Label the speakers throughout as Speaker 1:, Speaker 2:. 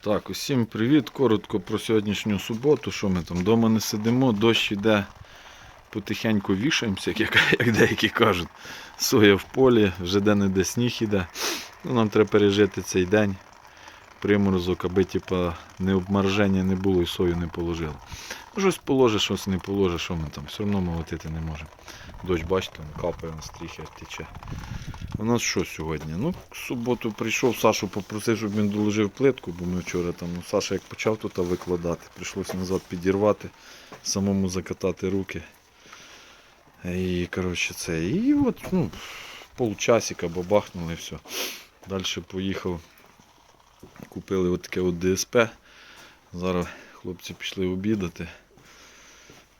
Speaker 1: Так, усім привіт. Коротко про сьогоднішню суботу. Що ми там вдома не сидимо, дощ іде, потихеньку вішаємося, як, як деякі кажуть. Соя в полі, вже де-не-де сніг іде. Ну, нам треба пережити цей день. Приморозок, аби типа, не обмороження не було і сою не положили. Щось положиш, щось не положиш, що ми там, все одно молотити не можемо. Дощ, бачите, капає, на стріхи тече. У нас що сьогодні? Ну, в суботу прийшов, Сашу попросив, щоб він доложив плитку, бо ми вчора там, ну, Саша як почав тут викладати, прийшлося назад підірвати, самому закатати руки. І коротше це. І от, ну, полчасика бабахнули і все. Далі поїхав. Купили от таке от ДСП. Зараз хлопці пішли обідати.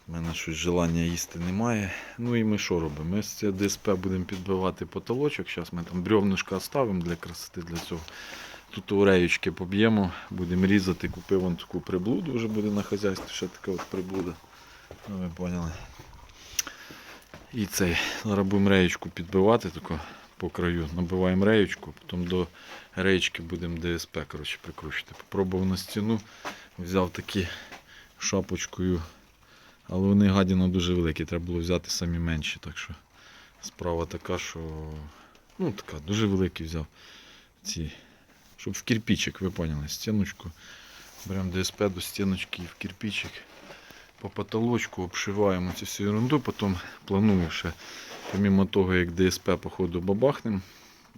Speaker 1: У мене щось желання їсти немає. Ну і ми що робимо? Ми з цього ДСП будемо підбивати потолочок. Зараз ми там бревнишка ставимо для красоти для цього. Тут ореючки поб'ємо, будемо різати. Купив вон таку приблуду, вже буде на хазяйстві ще така от приблуда. Ну ви поняли. І цей. Зараз будемо реєчку підбивати тако по краю. Набиваємо реєчку, потім до реєчки будемо ДСП коротше, прикручувати. Попробував на стіну, взяв такі шапочкою. Але вони гадіно дуже великі, треба було взяти самі менші. Так що справа така, що ну така, дуже великі взяв. Ці, щоб в кирпичик, ви поняли, стіночку. Беремо ДСП до стіночки і в кирпичик. По потолочку обшиваємо цю всю ерунду, потім планую ще, помимо того, як ДСП по ходу бабахнем,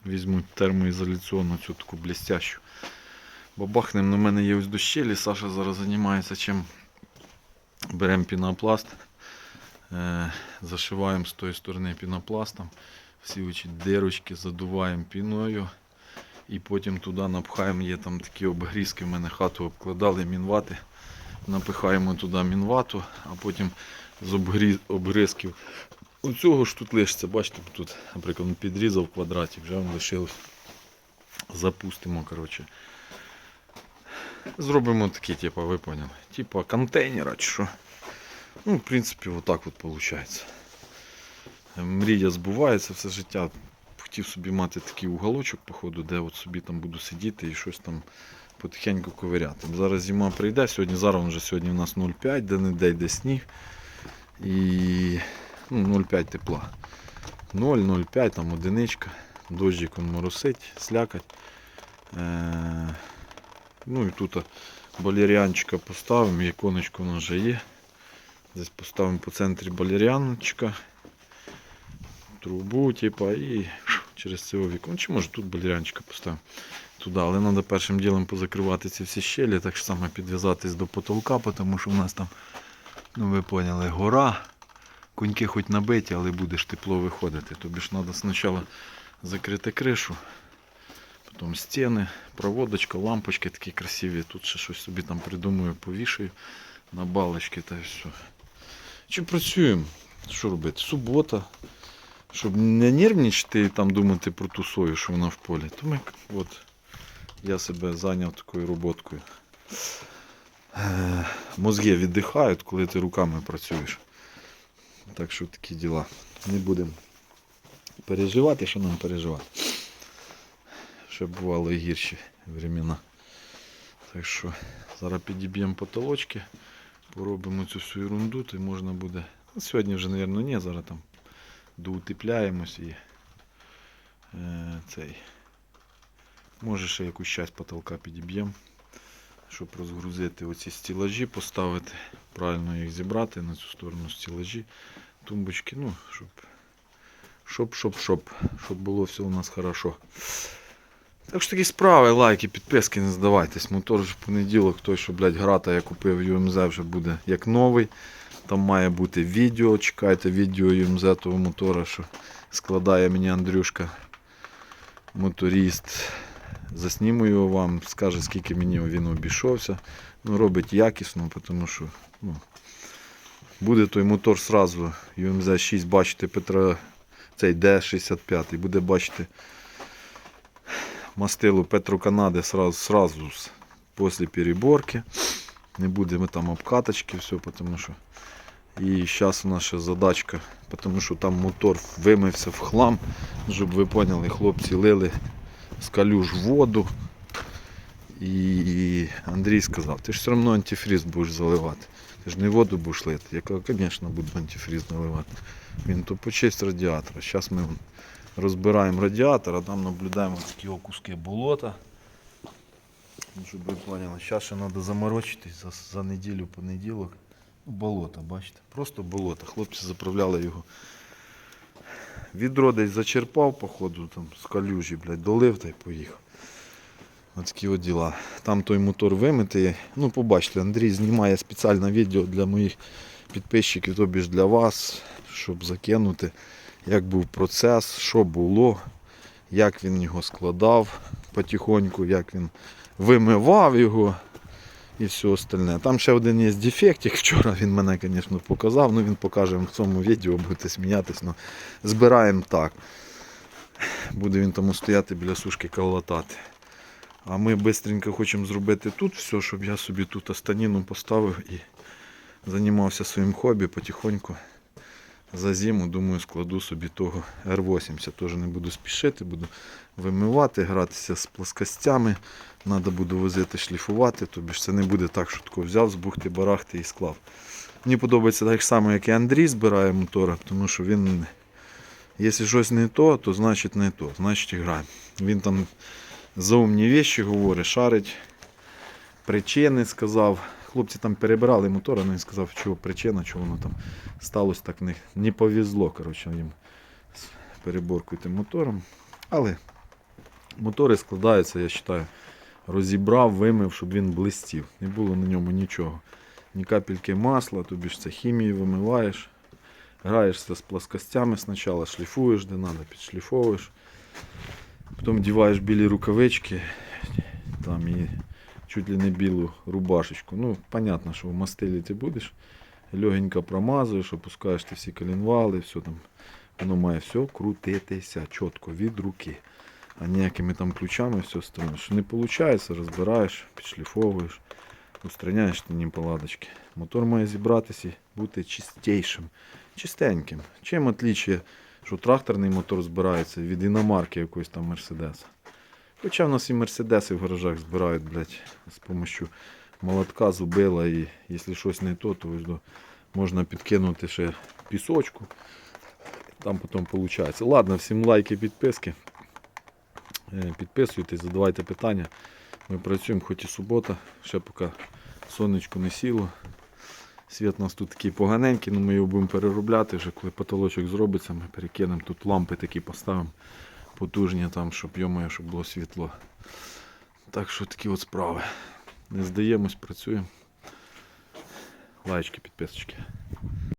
Speaker 1: візьму термоізоляційну цю таку блістящу. Бабахнем на мене є ось дощелі, Саша зараз займається чим Беремо пінопласт, е, зашиваємо з тої сторони пінопластом, всі оці дирочки задуваємо піною і потім туди напхаємо, є там такі обгрізки, в мене хату обкладали мінвати, напихаємо туди мінвату, а потім з обгріз, обгризків оцього ж тут лишиться, бачите, тут, наприклад, підрізав в квадраті, вже лишилось. Запустимо, коротше. Зробимо такі, типу, ви поняли. Типа контейнера чи що. Ну, в принципі, отак от виходить. Мрія збувається все життя. Хотів собі мати такий уголочок, походу, де от собі там буду сидіти і щось там потихеньку ковиряти. Зараз зима прийде, сьогодні, зараз вже сьогодні у нас 0,5, де не де йде сніг. І ну, 0,5 тепла. 0, 0,5, там одиничка, дощик моросить, слякать. Е- Ну і тут балеріанчика поставимо, іконочка у нас вже є. Десь поставимо по центрі балеріанчика, трубу, типа, і через це вікон. Чи може тут балеріанчика поставимо туди, але треба першим ділом позакривати ці всі щелі, так само підв'язатись до потолка, тому що в нас там, ну ви поняли, гора. Коньки хоч набиті, але будеш тепло виходити. Тобі ж треба спочатку закрити кришу. Потім стіни, проводочка, лампочки такі красиві. Тут ще щось собі там придумаю, повішаю на балочки та все. Чи працюємо? Що робити? Субота. Щоб не нервничати і там думати про ту сою, що вона в полі. То ми, от, я себе зайняв такою роботкою. Е, Мозги віддихають, коли ти руками працюєш. Так що такі діла. Не будемо переживати, що нам переживати ще бували гірші времена. Так що зараз підіб'ємо потолочки, поробимо цю всю ерунду, то можна буде. Ну, сьогодні вже, мабуть, ні, зараз там доутепляємось і е, цей. Може ще якусь часть потолка підіб'ємо, щоб розгрузити оці стілажі, поставити, правильно їх зібрати на цю сторону стілажі, тумбочки, ну, щоб, щоб, щоб, щоб, щоб було все у нас хорошо. Так що такі справи, лайки, підписки, не здавайтесь. Мотор в понеділок, той, що, блядь, грата я купив UMZ вже буде як новий. Там має бути відео. Чекайте відео UMZ того мотора, що складає мені Андрюшка, моторіст. Засніму його вам, скаже, скільки мені він обійшовся. Ну, Робить якісно, тому що ну, буде той мотор сразу UMZ 6 бачити Петра, цей D65 і буде бачити мастилу Петроканади сразу, сразу после переборки. Не будемо там обкаточки, все, потому що. І зараз у нас задачка, тому що там мотор вимився в хлам, щоб ви поняли, хлопці лили з калюж воду. І Андрій сказав, ти ж все одно антифріз будеш заливати. Ти ж не воду будеш лити. Я кажу, звісно, буду антифріз наливати. Він то почисть радіатора. Зараз ми розбираємо радіатор, а там наблюдаємо такі куски болота. Ну, щоб ви поняли, зараз ще треба заморочитись за, за неділю, понеділок. Ну, Болото, бачите? Просто болото. Хлопці заправляли його. Відро десь зачерпав, походу, там з калюжі, блядь, долив та й поїхав. Ось от діла. Там той мотор вимитий. Ну, побачите, Андрій знімає спеціальне відео для моїх підписчиків, тобі ж для вас, щоб закинути, як був процес, що було, як він його складав потихоньку, як він вимивав його і все остальне. Там ще один є дефектик. Вчора він мене, звісно, показав. Ну він покаже в цьому відео, будете сміятись. Ну, збираємо так. Буде він тому стояти біля сушки колотати. А ми швидко хочемо зробити тут все, щоб я собі тут останіну поставив і займався своїм хобі потихоньку. За зиму, думаю, складу собі того R80. Теж не буду спішити, буду вимивати, гратися з плоскостями. Треба буде возити, шліфувати. Тобі ж це не буде так, що тако взяв з бухти барахти і склав. Мені подобається так само, як і Андрій збирає мотора, тому що він, якщо щось не то, то значить не то, значить грає. Він там заумні вещі говорить, шарить, причини сказав. Хлопці там перебирали мотор, але він сказав, чого причина, чого воно там сталося так не, не повезло коротше, їм з переборкою тим мотором. Але мотори складаються, я вважаю, розібрав, вимив, щоб він блистів. Не було на ньому нічого. Ні капельки масла, тобі ж це хімії вимиваєш. Граєшся з плоскостями спочатку, шліфуєш, де треба, підшліфовуєш. Потім вдіваєш білі рукавички там, і чуть ли не білу рубашечку. Ну, понятно, що в мастилі ти будеш. Легенько промазуєш, опускаєш ти всі колінвали, все там. Воно має все крутитися чітко від руки. А ніякими там ключами все остальне. Що не виходить, розбираєш, підшліфовуєш, устраняєш ті неполадочки. Мотор має зібратися і бути чистішим, чистеньким. Чим отличие, що тракторний мотор збирається від іномарки якоїсь там Мерседеса. Хоча в нас і Мерседеси в гаражах збирають, блядь, з допомогою молотка, зубила і якщо щось не то, то можна підкинути ще пісочку. Там потім виходить. Ладно, всім лайки, підписки. Е, Підписуйтесь, задавайте питання. Ми працюємо хоч і субота, ще поки сонечко не сіло. Світ у нас тут такий поганенький, але ми його будемо переробляти вже, коли потолочок зробиться, ми перекинемо тут лампи такі поставимо потужні там, щоб йомою, щоб було світло. Так що такі от справи. Не здаємось, працюємо. Лайчки, підписочки.